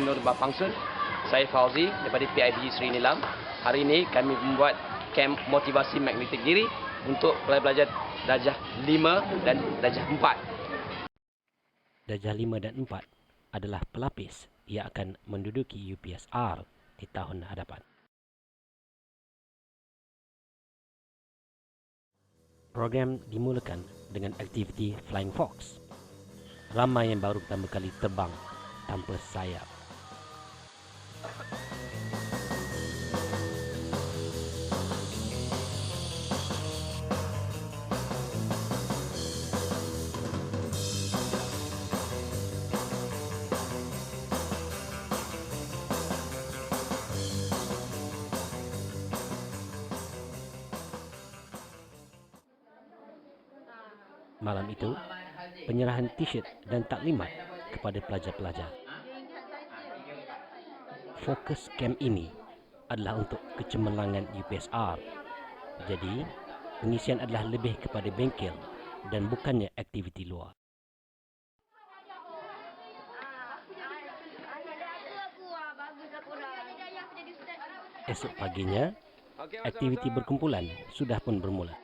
Nur Bapangsun. Saya Fauzi daripada PIBG Sri Nilam. Hari ini kami membuat kem motivasi magnetik diri untuk pelajar-pelajar darjah 5 dan darjah 4. Darjah 5 dan 4 adalah pelapis yang akan menduduki UPSR di tahun hadapan. Program dimulakan dengan aktiviti Flying Fox. Ramai yang baru pertama kali terbang tanpa sayap. Malam itu, penyerahan t-shirt dan taklimat kepada pelajar-pelajar. Fokus kem ini adalah untuk kecemerlangan UPSR. Jadi, pengisian adalah lebih kepada bengkel dan bukannya aktiviti luar. Esok paginya, aktiviti berkumpulan sudah pun bermula.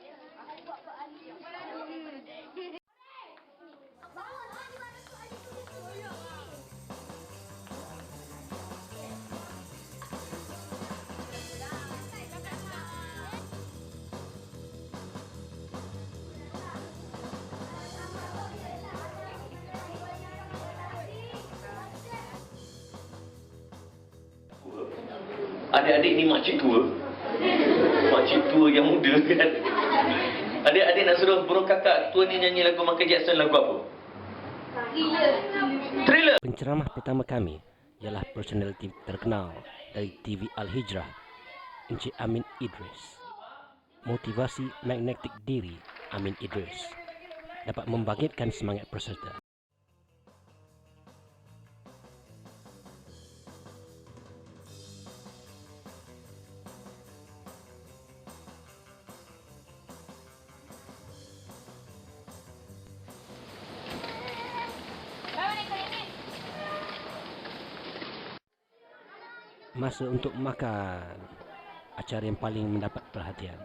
Adik-adik ni makcik tua. Makcik tua yang muda kan. Adik-adik nak suruh burung kakak tua ni nyanyi lagu Michael Jackson lagu apa? Thriller. Penceramah pertama kami ialah personaliti terkenal dari TV Al-Hijrah, Encik Amin Idris. Motivasi magnetik diri Amin Idris dapat membangkitkan semangat peserta. Masa untuk makan acara yang paling mendapat perhatian.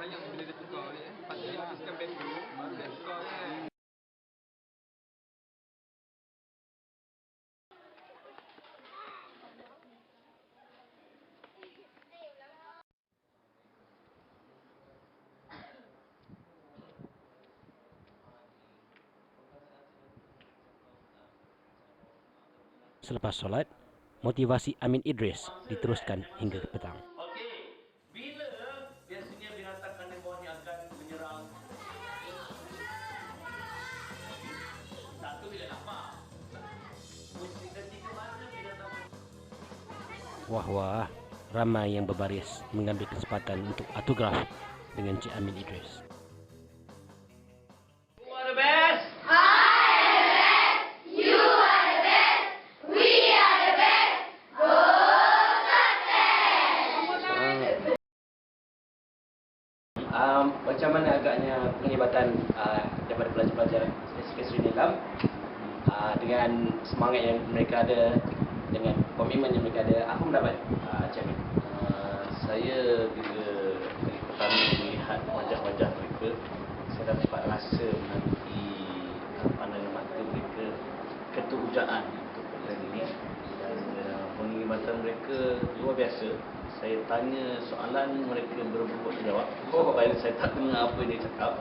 Sayang bila dia tukar ni eh. Patut dia habiskan band dulu, baru dia tukar kan. Selepas solat, motivasi Amin Idris diteruskan hingga ke petang. Okey. Bila biasanya binatang karnivor ni akan menyerang? Satu bila lapar. Musim ketiga mana binatang Wah wah, ramai yang berbaris mengambil kesempatan untuk autograf dengan Cik Amin Idris. Macam mana agaknya penglibatan uh, daripada pelajar-pelajar SK Sri Nilam uh, dengan semangat yang mereka ada dengan komitmen yang mereka ada apa pendapat uh? Uh, saya bila kali pertama melihat wajah-wajah mereka saya dapat rasa menanti pandangan mata mereka keterujaan untuk program ini dan uh, perkhidmatan mereka luar biasa. Saya tanya soalan mereka berebut jawab. Oh. Sampai saya tak dengar apa dia cakap.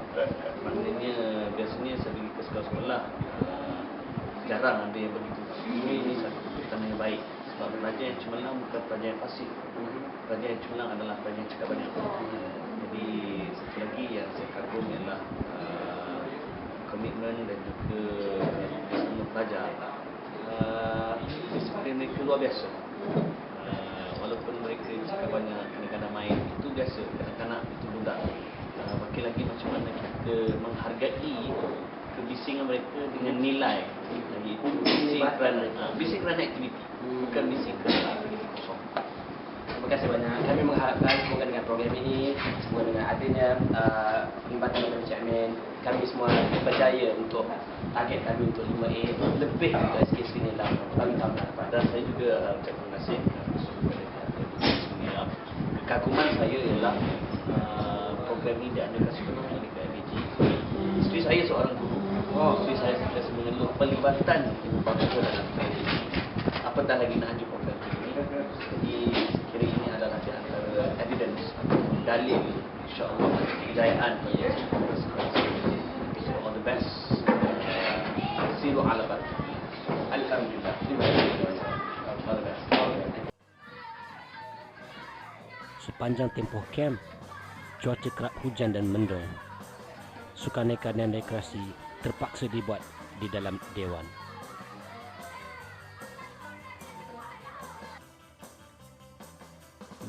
Maknanya biasanya saya pergi ke sekolah-sekolah uh, jarang ada yang begitu. Ini, ini satu pertanda yang baik. Sebab pelajar yang cemerlang bukan pelajar yang fasik. Pelajar yang cemerlang adalah pelajar yang cakap banyak. Jadi satu lagi yang saya kagum ialah uh, komitmen dan juga semua pelajar uh, disiplin mereka luar biasa uh, walaupun mereka cakap banyak kadang-kadang main itu biasa. Kanak-kanak itu budak. Uh, makin lagi macam mana kita menghargai kebisingan mereka dengan nilai. Lagi itu bising kerana uh, bising kerana aktiviti bukan bising kerana aktiviti kosong. Terima kasih banyak. Kami mengharapkan semoga dengan program ini, semoga dengan adanya uh, perkhidmatan dari Encik Amin, kami semua berjaya untuk target kami untuk 5A lebih untuk SK Sri Nilam bagi tahun hadapan. dan saya juga uh, terima kasih khusus kepada pihak sini lah. Kekaguman saya ialah uh, program ini diadakan sepenuhnya di KMJ. Isteri saya seorang guru. Oh. Isteri saya sentiasa mengeluh pelibatan ibu bapa dalam KMJ. Apatah lagi nak lanjut program ini. Jadi kira ini adalah di antara evidence dalil insyaAllah kejayaan bagi. So all the best. Uh, Siru ala. Alhamdulillah. Terima kasih. All the best. Sepanjang tempoh camp, cuaca kerap hujan dan mendung. Sukaneka dan rekreasi terpaksa dibuat di dalam dewan.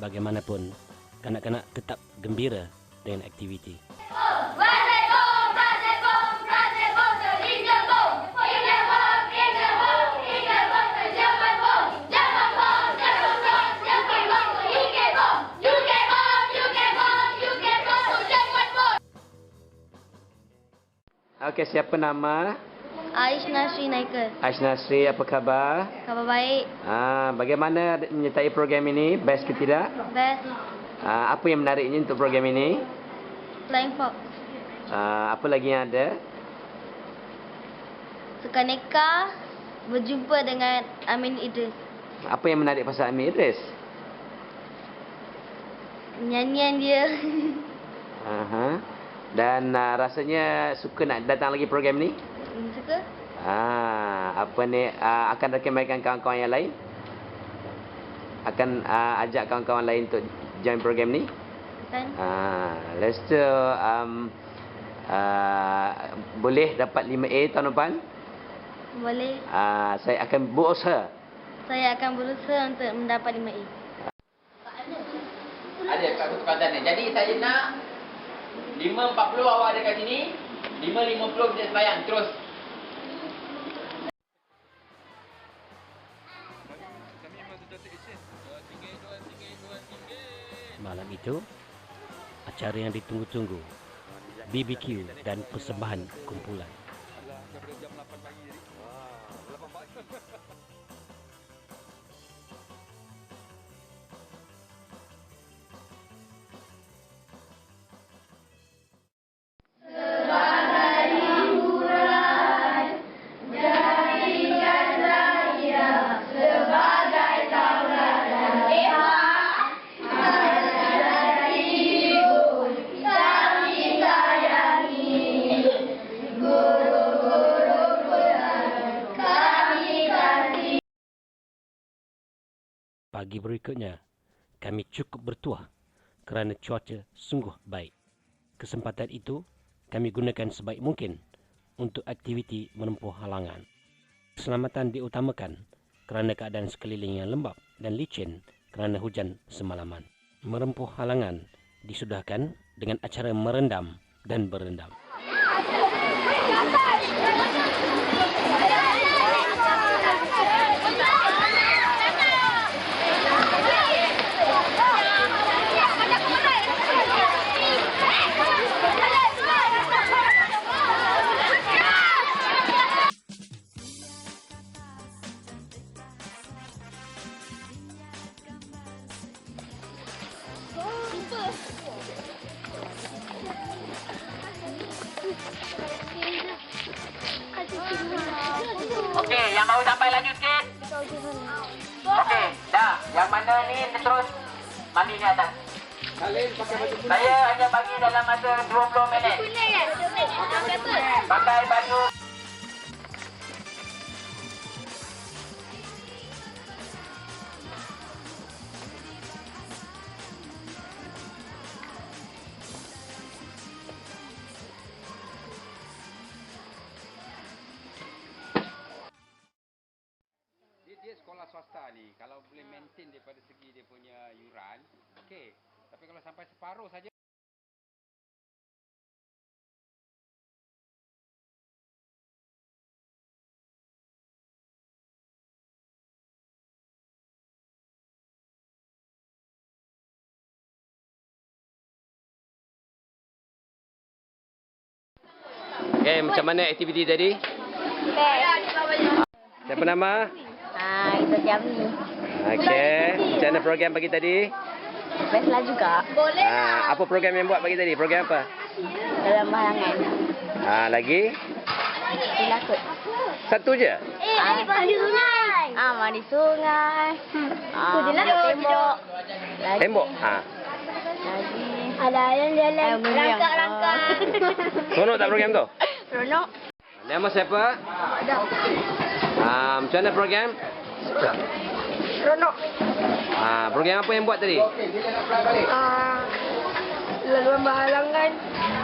Bagaimanapun, kanak-kanak tetap gembira dengan aktiviti. Okey, siapa nama? Aish Nasri Naikal. Aish Nasri, apa khabar? Khabar baik. Ah, bagaimana menyertai program ini? Best ke tidak? Best. Ah, apa yang menariknya untuk program ini? Flying Fox. Ah, apa lagi yang ada? Suka neka berjumpa dengan Amin Idris. Apa yang menarik pasal Amir Idris? Nyanyian dia. Aha. Dan uh, rasanya suka nak datang lagi program ni? Suka? Ah, apa ni uh, akan rekomenkan kawan-kawan yang lain? Akan uh, ajak kawan-kawan lain untuk join program ni? Kan? Ah, lepas tu um, uh, boleh dapat 5A tahun depan? Boleh. Ah, saya akan berusaha. Saya akan berusaha untuk mendapat 5A. Ada kat kesempatan ni. Jadi saya nak 5.40 awak ada kat sini. 5.50 kita sembahyang. Terus. Malam itu, acara yang ditunggu-tunggu, BBQ dan persembahan kumpulan. Pagi berikutnya, kami cukup bertuah kerana cuaca sungguh baik. Kesempatan itu kami gunakan sebaik mungkin untuk aktiviti menempuh halangan. Keselamatan diutamakan kerana keadaan sekeliling yang lembap dan licin kerana hujan semalaman. Merempuh halangan disudahkan dengan acara merendam dan berendam. Yang mana ni terus mandi ni atas. Saya hanya bagi dalam masa 20 minit. Pakai baju sekolah swasta ni kalau boleh maintain daripada segi dia punya yuran, okey. Tapi kalau sampai separuh saja Okay, macam mana aktiviti tadi? Siapa nama? Ah, itu jam ni. Okay. Macam mana program pagi tadi? Best lah juga. Boleh Ah, apa program yang buat pagi tadi? Program apa? Dalam barangan. Ah, lagi? Dilakut. Satu je? Eh, ah, mandi sungai. Ah, mandi sungai. Ah, mandi tembok. Lagi. Tembok. Ah. Lagi. Ada yang jalan. Langkah-langkah. Seronok tak program tu? Seronok. Nama siapa? Ada. Ah, macam mana program? Seronok. Ah, program apa yang buat tadi? Ah, laluan berhalangan.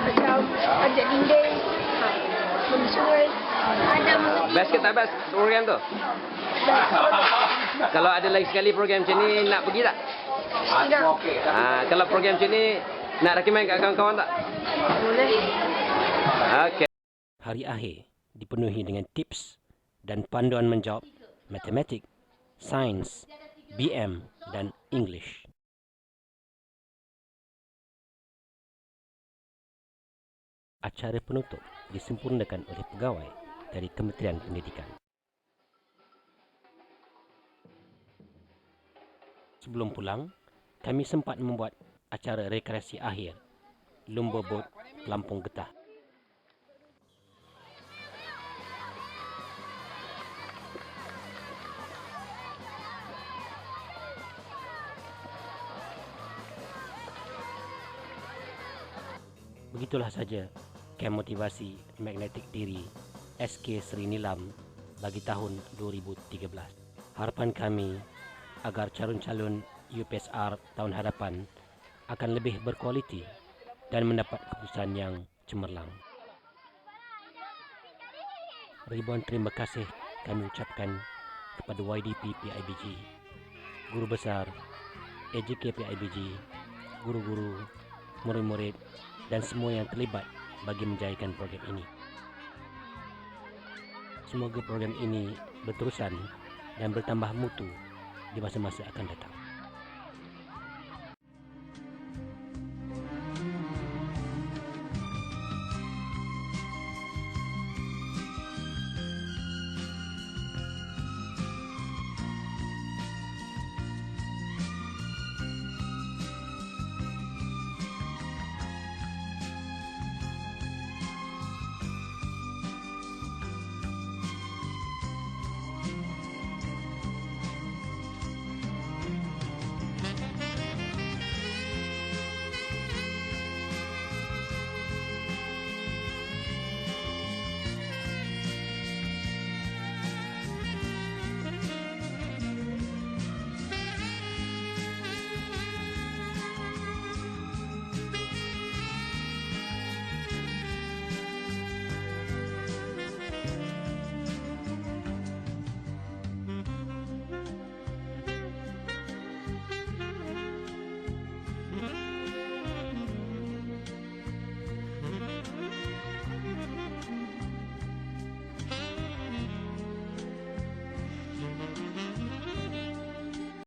Macam ajak dinding. Mandi sungai. Ada Best ke tak best program tu? Kalau ada lagi sekali program macam ni, nak pergi tak? Tidak. Ah, kalau program macam ni, nak recommend kat kawan-kawan tak? Boleh. Okay. Hari akhir dipenuhi dengan tips dan panduan menjawab matematik, sains, BM dan English. Acara penutup disempurnakan oleh pegawai dari Kementerian Pendidikan. Sebelum pulang, kami sempat membuat acara rekreasi akhir Lumba Boat Lampung Getah. Begitulah saja kem motivasi magnetik diri SK Sri Nilam bagi tahun 2013. Harapan kami agar calon-calon UPSR tahun hadapan akan lebih berkualiti dan mendapat keputusan yang cemerlang. Ribuan terima kasih kami ucapkan kepada YDP PIBG, guru besar, AJK PIBG, guru-guru, murid-murid dan semua yang terlibat bagi menjayakan program ini. Semoga program ini berterusan dan bertambah mutu di masa-masa akan datang.